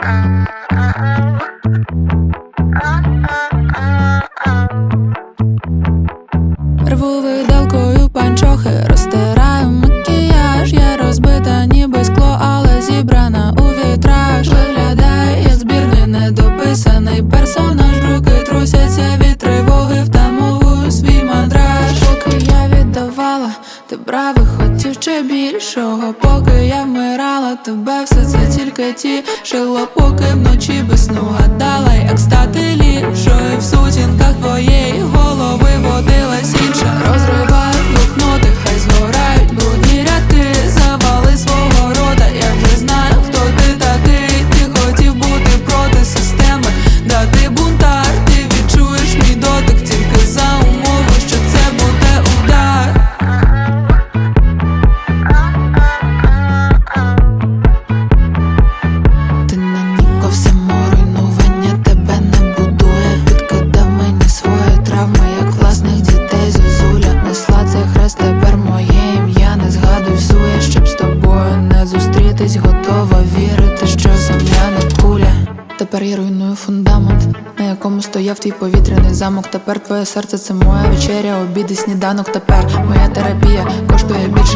Рву виделкою панчохи, розтираю макіяж. Я розбита, ніби скло, але зібрана у вітраж. Виглядає як збірний недописаний персонаж. Руки трусяться від тривоги, втамовую свій мандраж. Поки я віддавала, ти брав і хотів ще більшого. Поки я тебе все це тільки ті тішило Поки вночі без сну. Гадала, як стати ліпшою В сутінках Тепер я руйную фундамент, на якому стояв твій повітряний замок. Тепер твоє серце це моя вечеря, обіди, сніданок. Тепер моя терапія коштує більше